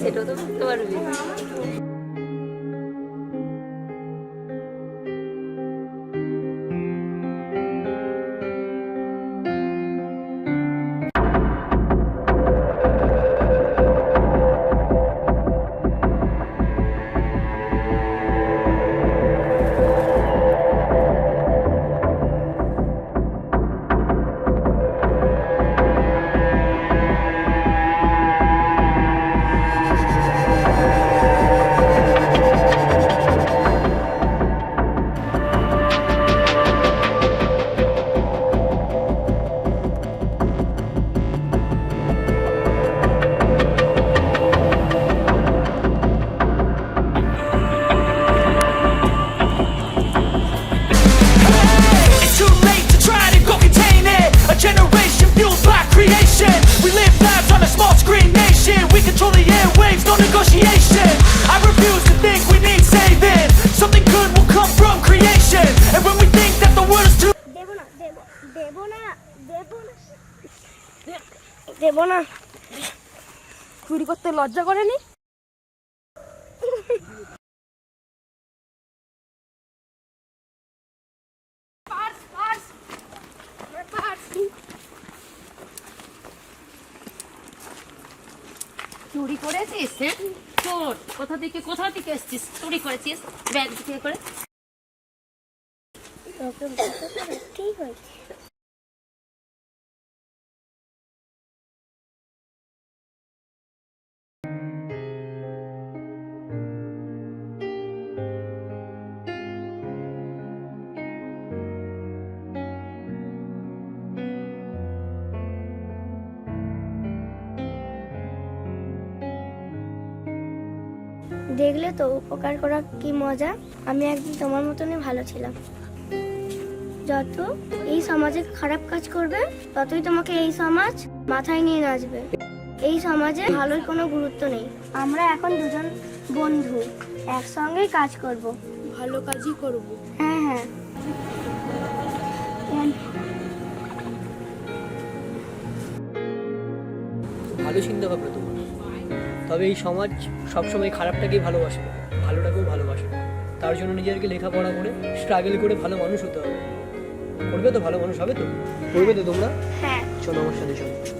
সেটাও তো বুঝতে পারবি। চুরি করতে লজ্জা করেনি? চুরি করেছিস হ্যাঁ? চোর কোথা থেকে কোথা থেকে এসছিস? চুরি করেছিস? ব্যাগ থেকে করে? ঠিক হয়েছে। দেখলে তো উপকার করা কি মজা? আমি একদিন তোমার মতনই ভালো ছিলাম। যত এই সমাজে খারাপ কাজ করবে ততই তোমাকে এই সমাজ মাথায় নিয়ে নাচবে। এই সমাজে ভালোর কোনো গুরুত্ব নেই। আমরা এখন দুজন বন্ধু একসঙ্গেই কাজ করব। ভালো কাজই করব। হ্যাঁ হ্যাঁ। ভালো চিন্তা ভাবনা তোমার তবে এই সমাজ সবসময় খারাপটাকেই ভালোবাসে ভালোটাকেও ভালোবাসে। তার জন্য নিজেদেরকে লেখাপড়া করে স্ট্রাগল করে ভালো মানুষ হতে হবে। করবে তো ভালো মানুষ হবে তো? করবে তো তোমরা? হ্যাঁ। চলো আমার সাথে চলো।